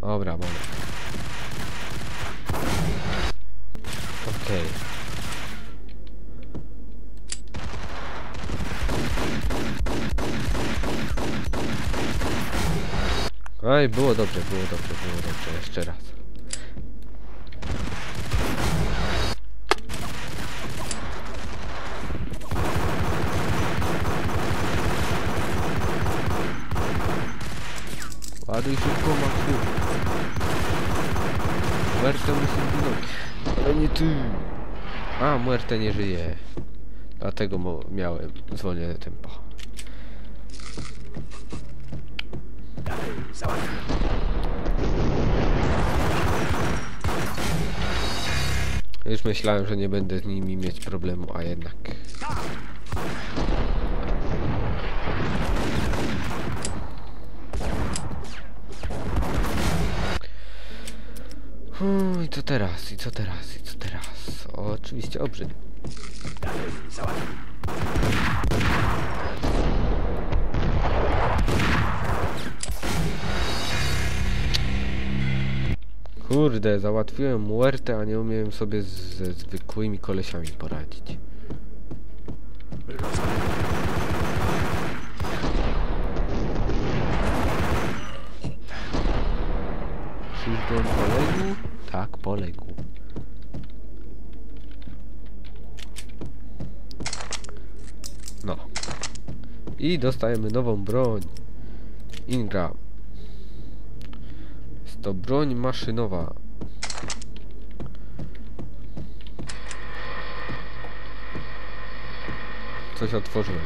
Dobra, moment. Okej. Oj, było dobrze, było dobrze, było dobrze. Jeszcze raz. Ładuj szybko, Maksiu. Muerte musi zginąć. Ale nie ty. A, Muerte nie żyje. Dlatego miałem zwolnione tempo. Już myślałem, że nie będę z nimi mieć problemu, a jednak. I co teraz? I co teraz? I co teraz? Oczywiście obrzyd. Kurde, załatwiłem muertę, a nie umiem sobie ze zwykłymi kolesiami poradzić. Czyżby on poległ? Tak, poległ. No. I dostajemy nową broń. Ingram. Jest to broń maszynowa. Coś otworzyłem.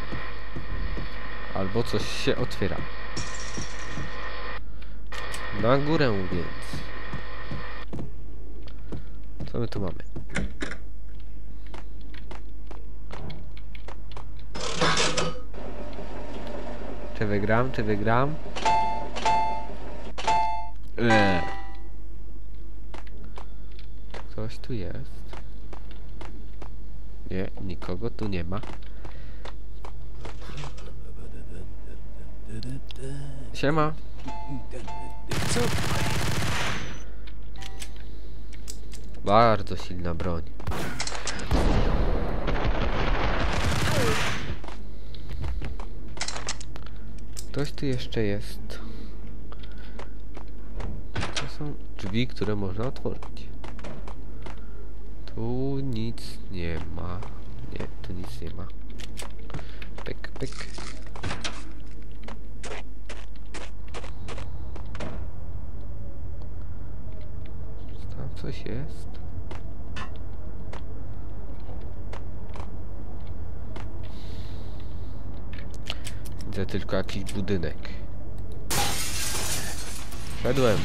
Albo coś się otwiera. Na górę więc. Co my tu mamy? Czy wygram, czy wygram? Eee. Ktoś tu jest? Nie, nikogo tu nie ma. Siema. Bardzo silna broń. Ktoś tu jeszcze jest. To są drzwi, które można otworzyć. Tu nic nie ma. Nie, tu nic nie ma. Pyk, pyk. Czy Tam coś jest? Widzę tylko jakiś budynek. Szedłem.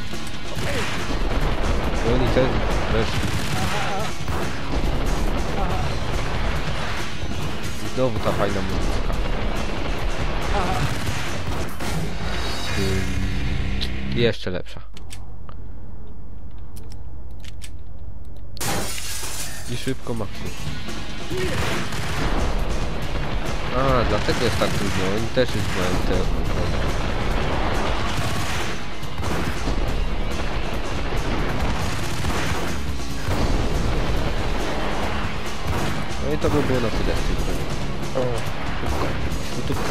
I oni też. I Znowu ta fajna muzyka. Ym, Jeszcze lepsza. I szybko Maxiu. A, dlatego jest tak trudno. Oni też już mają te ochrony. No i to by było na tyle w tym filmie. O, szybko.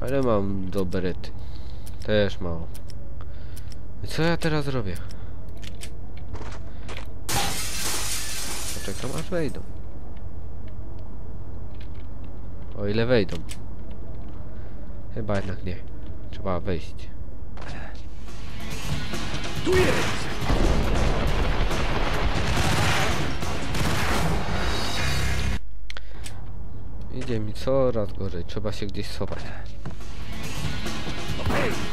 Ale mam do berety. Też mało. I co ja teraz robię? Poczekam aż wejdą. O ile wejdą. Chyba jednak nie. Trzeba wejść. Tu jest! Idzie mi coraz gorzej. Trzeba się gdzieś schować. Okej!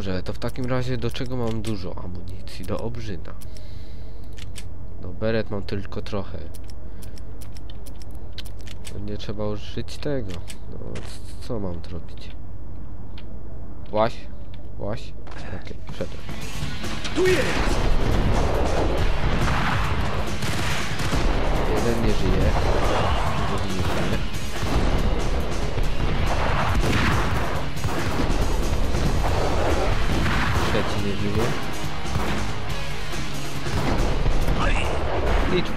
Dobrze, to w takim razie do czego mam dużo amunicji? Do obrzyna. No beret mam tylko trochę. Nie trzeba użyć tego. No co mam zrobić? Łaś? Łaś? Okej, wszedłem. Tu jest! Jeden nie żyje. Drugi nie żyje.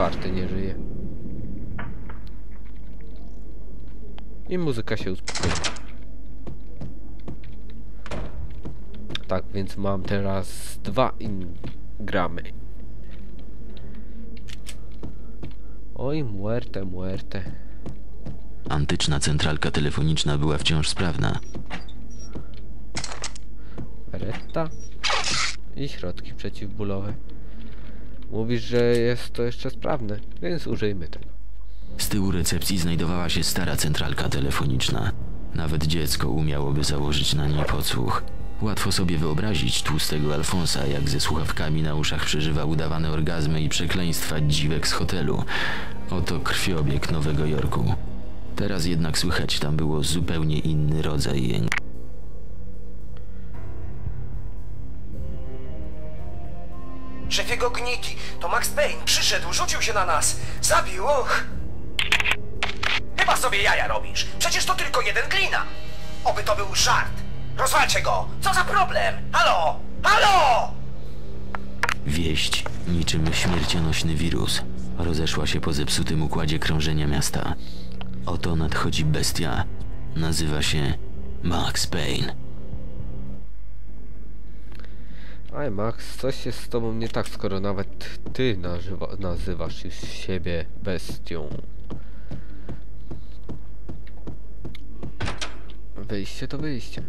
Czwarty nie żyje. I muzyka się uspokoi. Tak, więc mam teraz dwa ingramy. Oj, muerte, muerte. Antyczna centralka telefoniczna była wciąż sprawna. Beretta i środki przeciwbólowe. Mówisz, że jest to jeszcze sprawne, więc użyjmy tego. Z tyłu recepcji znajdowała się stara centralka telefoniczna. Nawet dziecko umiałoby założyć na niej podsłuch. Łatwo sobie wyobrazić tłustego Alfonsa, jak ze słuchawkami na uszach przeżywa udawane orgazmy i przekleństwa dziwek z hotelu. Oto krwiobieg Nowego Jorku. Teraz jednak słychać tam było zupełnie inny rodzaj jęku. Szefie Gogniki, to Max Payne przyszedł, rzucił się na nas. Zabił, och. Chyba sobie jaja robisz. Przecież to tylko jeden glina. Oby to był żart. Rozwalcie go. Co za problem? Halo? Halo? Wieść, niczym śmiercionośny wirus, rozeszła się po zepsutym układzie krążenia miasta. Oto nadchodzi bestia. Nazywa się Max Payne. Aj Max, coś jest z tobą nie tak, skoro nawet ty nazywa, nazywasz już siebie bestią. Wyjście to wyjście.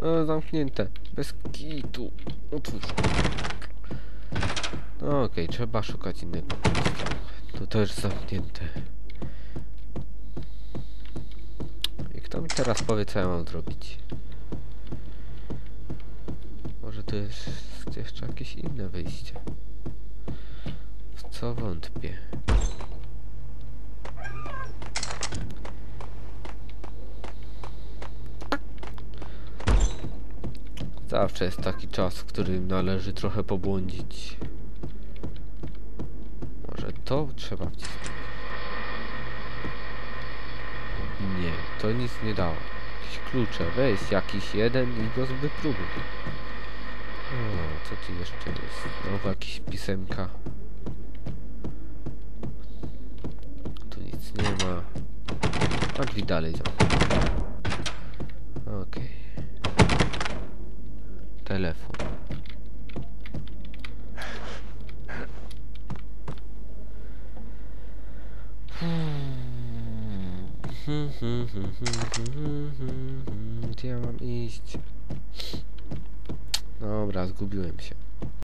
No, zamknięte. Bez kitu. Otwórz. No okej, trzeba szukać innego. To też zamknięte. I kto mi teraz powie, co ja mam zrobić? To jest jeszcze jakieś inne wyjście. W co wątpię. Zawsze jest taki czas, w którym należy trochę pobłądzić. Może to trzeba wcisnąć. Nie, to nic nie dało. Jakieś klucze, weź jakiś jeden i go wypróbuj. Co tu jeszcze jest? Znowu jakieś pisemka. Tu nic nie ma. A drzwi dalej zamknięte. Okej. Telefon. Gdzie ja mam iść? Dobra, zgubiłem się.